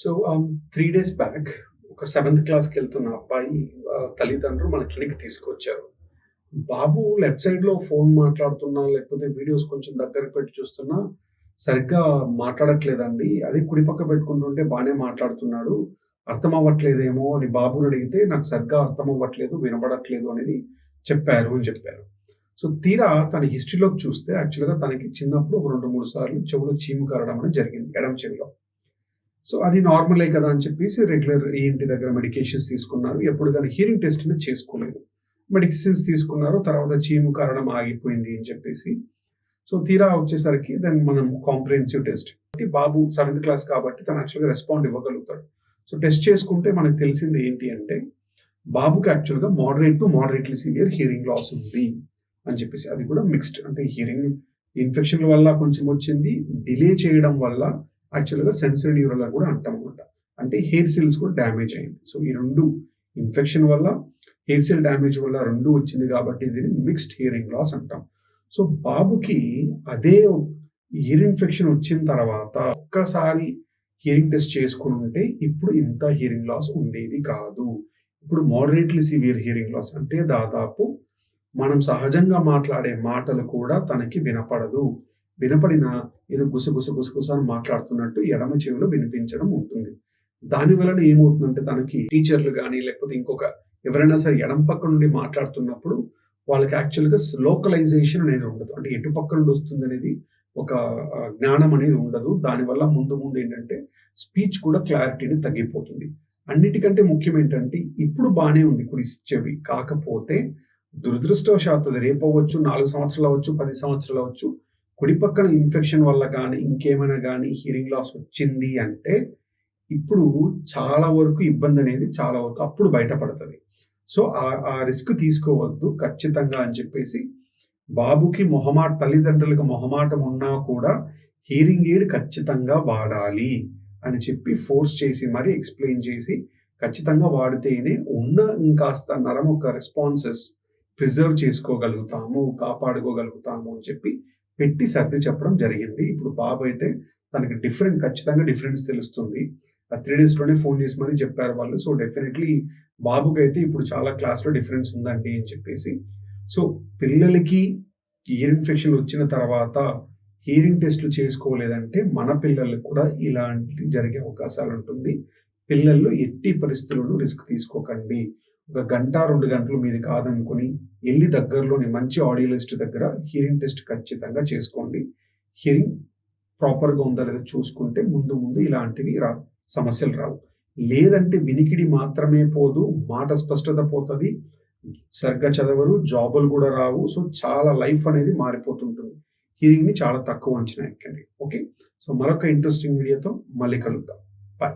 So three days back ఒక seventh క్లాస్కి వెళ్తున్న అబ్బాయి తల్లిదండ్రులు మన క్లినిక్ తీసుకొచ్చారు. బాబు లెఫ్ట్ సైడ్లో ఫోన్ మాట్లాడుతున్నా లేకపోతే వీడియోస్ కొంచెం దగ్గరకు పెట్టి చూస్తున్నా సరిగ్గా మాట్లాడట్లేదండి. అదే కుడి పక్క పెట్టుకుంటుంటే బాగానే మాట్లాడుతున్నాడు. అర్థం అవ్వట్లేదేమో అని బాబుని అడిగితే నాకు సరిగ్గా అర్థం అవ్వట్లేదు వినపడట్లేదు అనేది చెప్పారు అని చెప్పారు. సో తీరా తన హిస్టరీలోకి చూస్తే యాక్చువల్గా తనకి చిన్నప్పుడు ఒక రెండు మూడు సార్లు చెవులో చీము కరడం అనేది జరిగింది ఎడమ చెవిలో సో అది నార్మలే కదా అని చెప్పేసి రెగ్యులర్ ఏంటి దగ్గర మెడికేషన్స్ తీసుకున్నారు. ఎప్పుడు కానీ హీరింగ్ టెస్ట్ అనేది చేసుకోలేదు. మెడిసిన్స్ తీసుకున్నారు. తర్వాత చీము కారణం ఆగిపోయింది అని చెప్పేసి. సో తీరా వచ్చేసరికి దాన్ని మనం కాంప్రిహెన్సివ్ టెస్ట్ బాబు సెవెంత్ క్లాస్ కాబట్టి తను యాక్చువల్గా రెస్పాండ్ ఇవ్వగలుగుతాడు. సో టెస్ట్ చేసుకుంటే మనకు తెలిసింది ఏంటి అంటే బాబుకి యాక్చువల్గా moderate to moderately severe hearing loss ఉంది అని చెప్పేసి. అది కూడా మిక్స్డ్ అంటే హీరింగ్ ఇన్ఫెక్షన్ వల్ల కొంచెం వచ్చింది. డిలే చేయడం వల్ల యాక్చువల్గా సెన్సరీ న్యూరల్ అని కూడా అంటాం అనమాట అంటే హెయిర్ సెల్స్ కూడా డ్యామేజ్ అయింది. సో ఈ రెండు ఇన్ఫెక్షన్ వల్ల హెయిర్ సెల్ డ్యామేజ్ వల్ల రెండు వచ్చింది కాబట్టి దీన్ని మిక్స్డ్ హియరింగ్ లాస్ అంటాం. సో బాబుకి అదే ఇయర్ ఇన్ఫెక్షన్ వచ్చిన తర్వాత ఒక్కసారి హియరింగ్ టెస్ట్ చేసుకుని ఉంటే ఇప్పుడు ఇంత హియరింగ్ లాస్ ఉండేది కాదు. ఇప్పుడు మోడరేట్లీ సివియర్ హియరింగ్ లాస్ అంటే దాదాపు మనం సహజంగా మాట్లాడే మాటలు కూడా తనకి వినపడదు. వినపడినా ఏదో గుసగుస గుసగుస అని మాట్లాడుతున్నట్టు ఎడమ చెవిలో వినిపించడం ఉంటుంది. దాని వలన ఏమవుతుందంటే తనకి టీచర్లు కానీ లేకపోతే ఇంకొక ఎవరైనా సరే ఎడం పక్క నుండి మాట్లాడుతున్నప్పుడు వాళ్ళకి యాక్చువల్గా లోకలైజేషన్ అనేది ఉండదు. అంటే ఎటు పక్క నుండి వస్తుంది అనేది ఒక జ్ఞానం అనేది ఉండదు. దానివల్ల ముందు ముందు ఏంటంటే స్పీచ్ కూడా క్లారిటీని తగ్గిపోతుంది. అన్నిటికంటే ముఖ్యం ఏంటంటే ఇప్పుడు బాగానే ఉంది కుడి చెవి కాకపోతే దురదృష్టవశాత్తు రేపు అవ్వచ్చు నాలుగు సంవత్సరాలు అవ్వచ్చు పది సంవత్సరాలు అవ్వచ్చు కుడిపక్కన ఇన్ఫెక్షన్ వల్ల కానీ ఇంకేమైనా కానీ హీరింగ్ లాస్ వచ్చింది అంటే ఇప్పుడు చాలా వరకు ఇబ్బంది అనేది చాలా వరకు అప్పుడు బయటపడుతుంది. సో ఆ ఆ రిస్క్ తీసుకోవద్దు ఖచ్చితంగా అని చెప్పేసి బాబుకి మొహమాట తల్లిదండ్రులకు మొహమాటం ఉన్నా కూడా హీరింగ్ ఎయిడ్ ఖచ్చితంగా వాడాలి అని చెప్పి ఫోర్స్ చేసి మరి ఎక్స్ప్లెయిన్ చేసి ఖచ్చితంగా వాడితేనే ఉన్న ఇంకాస్త నరం ఒక రెస్పాన్సెస్ ప్రిజర్వ్ చేసుకోగలుగుతాము కాపాడుకోగలుగుతాము అని చెప్పి పెట్టి సర్ది చెప్పడం జరిగింది. ఇప్పుడు బాబు అయితే తనకి డిఫరెంట్ ఖచ్చితంగా డిఫరెన్స్ తెలుస్తుంది. ఆ త్రీ డేస్లోనే ఫోన్ చేసి మరీ చెప్పారు వాళ్ళు. సో డెఫినెట్లీ బాబుకి అయితే ఇప్పుడు చాలా క్లాస్లో డిఫరెన్స్ ఉందండి అని చెప్పేసి. సో పిల్లలకి ఇయర్ ఇన్ఫెక్షన్ వచ్చిన తర్వాత హీరింగ్ టెస్ట్లు చేసుకోలేదంటే మన పిల్లలకు కూడా ఇలాంటి జరిగే అవకాశాలు ఉంటుంది. పిల్లల్లో ఎట్టి పరిస్థితులను రిస్క్ తీసుకోకండి. ఒక గంట రెండు గంటలు మీది కాదనుకుని వెళ్ళి దగ్గరలోని మంచి ఆడియోలిస్ట్ దగ్గర హీరింగ్ టెస్ట్ ఖచ్చితంగా చేసుకోండి. హీరింగ్ ప్రాపర్గా ఉందా లేదా చూసుకుంటే ముందు ముందు ఇలాంటివి రా సమస్యలు రావు. లేదంటే వినికిడి మాత్రమే పోదు మాట స్పష్టత పోతుంది సరిగ్గా చదవరు జాబులు కూడా రావు. సో చాలా లైఫ్ అనేది మారిపోతుంటుంది. హీరింగ్ని చాలా తక్కువ అంచనా ఎక్కండి. ఓకే? సో మరొక ఇంట్రెస్టింగ్ వీడియోతో మళ్ళీ కలుద్దాం. బాయ్.